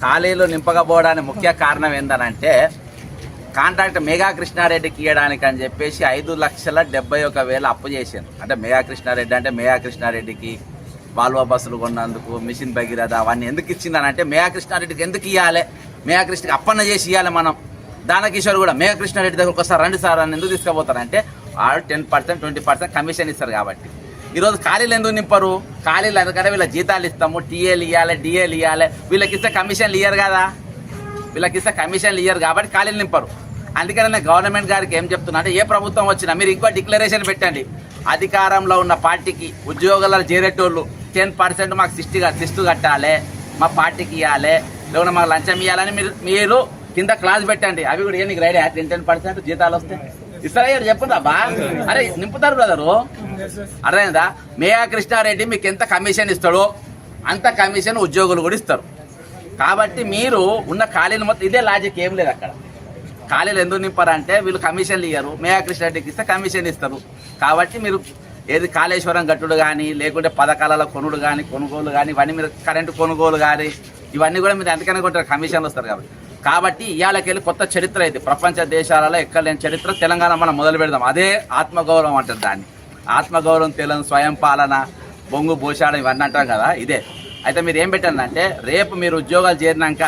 ఖాళీలు నింపకపోవడానికి ముఖ్య కారణం ఏంటనంటే కాంట్రాక్ట్ మేఘా కృష్ణారెడ్డికి ఇవ్వడానికి అని చెప్పేసి ఐదు లక్షల డెబ్బై ఒక వేలు అప్పు చేశాను అంటే మేఘా కృష్ణారెడ్డి అంటే మేఘా కృష్ణారెడ్డికి వాల్వో బస్సులు కొన్నందుకు మిషన్ భగీరథ అవన్నీ ఎందుకు ఇచ్చిందనంటే మేఘా కృష్ణారెడ్డికి ఎందుకు ఇవ్వాలి మేఘా కృష్ణకి అప్పన్న చేసి ఇవ్వాలి మనం. దానకిషోర్ కూడా మేఘా కృష్ణారెడ్డి దగ్గరకు ఒకసారి రండి సార్ అని ఎందుకు తీసుకుపోతారంటే వాళ్ళు ten percent twenty percent commission ఇస్తారు కాబట్టి. ఈరోజు ఖాళీలు ఎందుకు నింపరు? ఖాళీలు ఎందుకంటే వీళ్ళ జీతాలు ఇస్తాము టీఏలు ఇవ్వాలి డిఏలు ఇవ్వాలి వీళ్ళకి ఇస్తే కమిషన్లు ఇయ్యరు కదా? వీళ్ళకి ఇస్తే కమిషన్లు ఇయ్యరు కాబట్టి ఖాళీలు నింపరు. అందుకని నేను గవర్నమెంట్ గారికి ఏం చెప్తున్నా అంటే ఏ ప్రభుత్వం వచ్చినా మీరు ఇంకో డిక్లరేషన్ పెట్టండి. అధికారంలో ఉన్న పార్టీకి ఉద్యోగాలు చేరేటోళ్ళు టెన్ పర్సెంట్ మాకు సిస్టు సిస్టు కట్టాలి మా పార్టీకి ఇవ్వాలి లేకుంటే మాకు లంచం ఇవ్వాలని మీరు మీరు కింద క్లాస్ పెట్టండి. అవి కూడా ఏ నీకు రైడే టెన్ టెన్ పర్సెంట్ జీతాలు వస్తాయి ఇస్తారా ఇయ్యరు? చెప్పండి అరే నింపుతారు బ్రదరు. అర్థమైందా? మేయా కృష్ణారెడ్డి మీకు ఎంత కమిషన్ ఇస్తాడో అంత కమిషన్ ఉద్యోగులు కూడా ఇస్తారు. కాబట్టి మీరు ఉన్న ఖాళీలు మొత్తం ఇదే లాజిక్ ఏం లేదు అక్కడ. ఖాళీలు ఎందుకు నింపారంటే వీళ్ళు కమిషన్లు ఇయ్యరు. మేయా కృష్ణారెడ్డికి ఇస్తే కమిషన్ ఇస్తారు. కాబట్టి మీరు ఏది కాళేశ్వరం గట్టుడు కానీ లేకుంటే పథకాలలో కొనుడు కానీ కొనుగోలు కానీ ఇవన్నీ మీరు కరెంటు కొనుగోలు కానీ ఇవన్నీ కూడా మీరు ఎందుకని కొంటారు కమిషన్లు వస్తారు కాబట్టి. కాబట్టి ఇవాళకెళ్ళి కొత్త చరిత్ర ఇది. ప్రపంచ దేశాలలో ఎక్కడ లేని చరిత్ర. తెలంగాణ మనం మొదలు పెడదాం. అదే ఆత్మగౌరవం అంటారు దాన్ని. ఆత్మగౌరవం తెలం స్వయం పాలన బొంగు భూషాడం ఇవన్నీ అంటాం కదా ఇదే. అయితే మీరు ఏం పెట్టండి అంటే రేపు మీరు ఉద్యోగాలు చేరినాక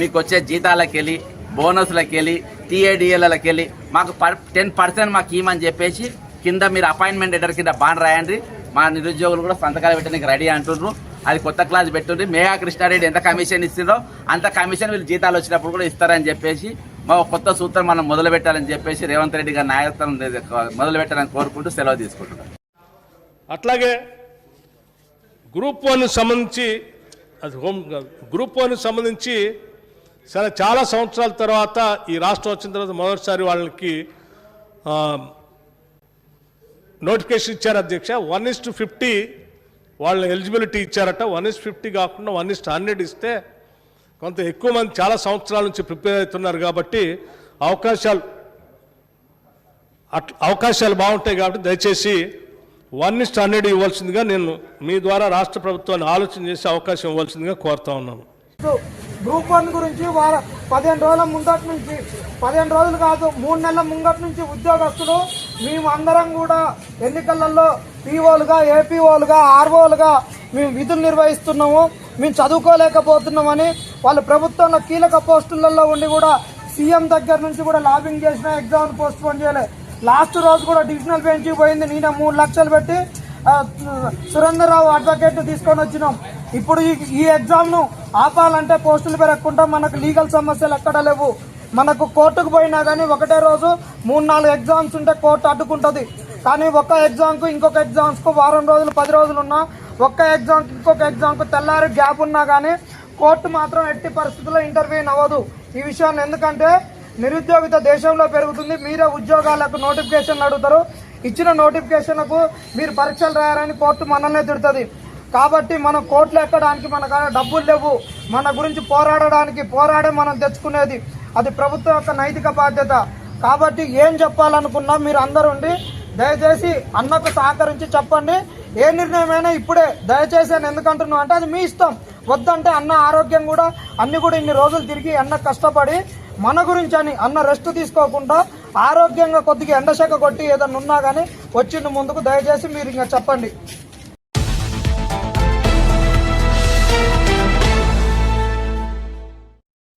మీకు వచ్చే జీతాలకు వెళ్ళి బోనస్లకు వెళ్ళి టీఏడిఎల్కి వెళ్ళి మాకు టెన్ పర్సెంట్ మాకు ఇవ్వమని చెప్పేసి కింద మీరు అపాయింట్మెంట్ లెటర్ కింద బాండ్ రాయండి. మా నిరుద్యోగులు కూడా సంతకాలు పెట్టడానికి రెడీ అంటున్నారు అది కొత్త క్లాస్ పెట్టుండ్రి. మేఘా కృష్ణారెడ్డి ఎంత కమిషన్ ఇస్తుందో అంత కమిషన్ వీళ్ళు జీతాలు వచ్చినప్పుడు కూడా ఇస్తారని చెప్పేసి మా కొత్త సూత్రం మనం మొదలు పెట్టాలని చెప్పేసి రేవంత్ రెడ్డి గారి నాయకత్వం మొదలు పెట్టాలని కోరుకుంటూ సెలవు తీసుకుంటున్నాం. అట్లాగే గ్రూప్ వన్ సంబంధించి అది హోమ్ గ్రూప్ వన్ సంబంధించి సరే చాలా సంవత్సరాల తర్వాత ఈ రాష్ట్రం వచ్చిన తర్వాత మొదటిసారి వాళ్ళకి నోటిఫికేషన్ ఇచ్చారు అధ్యక్ష. వన్ ఇస్ టు ఫిఫ్టీ వాళ్ళ ఎలిజిబిలిటీ ఇచ్చారట. వన్ ఇస్ ఫిఫ్టీ కాకుండా వన్ ఇస్ హండ్రెడ్ ఇస్తే కొంత ఎక్కువ మంది చాలా సంవత్సరాల నుంచి ప్రిపేర్ అవుతున్నారు కాబట్టి అవకాశాలు అట్ అవకాశాలు బాగుంటాయి కాబట్టి దయచేసి వన్ ఇస్ట్ హండ్రెడ్ ఇవ్వాల్సిందిగా నేను మీ ద్వారా రాష్ట్ర ప్రభుత్వాన్ని ఆలోచన చేసి అవకాశం ఇవ్వాల్సిందిగా కోరుతా ఉన్నాను. గ్రూప్ వన్ గురించి వార పదిహేను రోజుల ముందటి నుంచి పదిహేను రోజులు కాదు మూడు నెలల ముంగటి నుంచి ఉద్యోగస్తులు మేము అందరం కూడా ఎన్నికలలో పీఓలుగా ఏపీఓలుగా ఆర్ఓలుగా మేము విధులు నిర్వహిస్తున్నాము. మేము చదువుకోలేకపోతున్నామని వాళ్ళు ప్రభుత్వంలో కీలక పోస్టులలో ఉండి కూడా సీఎం దగ్గర నుంచి కూడా లాబింగ్ చేసిన ఎగ్జామ్ పోస్ట్ పోన్ చేయలే. లాస్ట్ రోజు కూడా డివిజనల్ బెంచ్కి పోయింది. నేను మూడు లక్షలు పెట్టి సురేంద్రరావు అడ్వకేట్ తీసుకొని వచ్చినాం. ఇప్పుడు ఈ ఈ ఎగ్జామ్ను ఆపాలంటే పోస్టులు పెరగకుండా మనకు లీగల్ సమస్యలు ఎక్కడ లేవు. మనకు కోర్టుకు పోయినా కానీ ఒకటే రోజు మూడు నాలుగు ఎగ్జామ్స్ ఉంటే కోర్టు అడ్డుకుంటుంది. కానీ ఒక్క ఎగ్జామ్కు ఇంకొక ఎగ్జామ్స్కు వారం రోజులు పది రోజులు ఉన్నా ఒక్క ఎగ్జామ్కి ఇంకొక ఎగ్జామ్కు తెల్లారి గ్యాప్ ఉన్నా కానీ కోర్టు మాత్రం ఎట్టి పరిస్థితుల్లో ఇంటర్వ్యూ అవ్వదు. ఈ విషయాన్ని ఎందుకంటే నిరుద్యోగిత దేశంలో పెరుగుతుంది. మీరే ఉద్యోగాలకు నోటిఫికేషన్ అడుగుతారు. ఇచ్చిన నోటిఫికేషన్కు మీరు పరీక్షలు రాయాలని కోర్టు మనల్నే తిడుతుంది. కాబట్టి మనం కోట్లు ఎక్కడానికి మన డబ్బులు లేవు. మన గురించి పోరాడడానికి పోరాడే మనం తెచ్చుకునేది అది ప్రభుత్వం యొక్క నైతిక బాధ్యత. కాబట్టి ఏం చెప్పాలనుకున్నా మీరు అందరుండి ఉండి దయచేసి అన్నకు సహకరించి చెప్పండి. ఏ నిర్ణయమైనా ఇప్పుడే దయచేసి అని ఎందుకంటున్నాం అంటే అది మీ ఇష్టం. వద్దంటే అన్న ఆరోగ్యం కూడా అన్ని కూడా ఇన్ని రోజులు తిరిగి అన్న కష్టపడి మన గురించి అని అన్న రెస్ట్ తీసుకోకుండా ఆరోగ్యంగా కొద్దిగా ఎండశక కొట్టి ఏదన్నా ఉన్నా కానీ వచ్చింది ముందుకు దయచేసి మీరు ఇంకా చెప్పండి.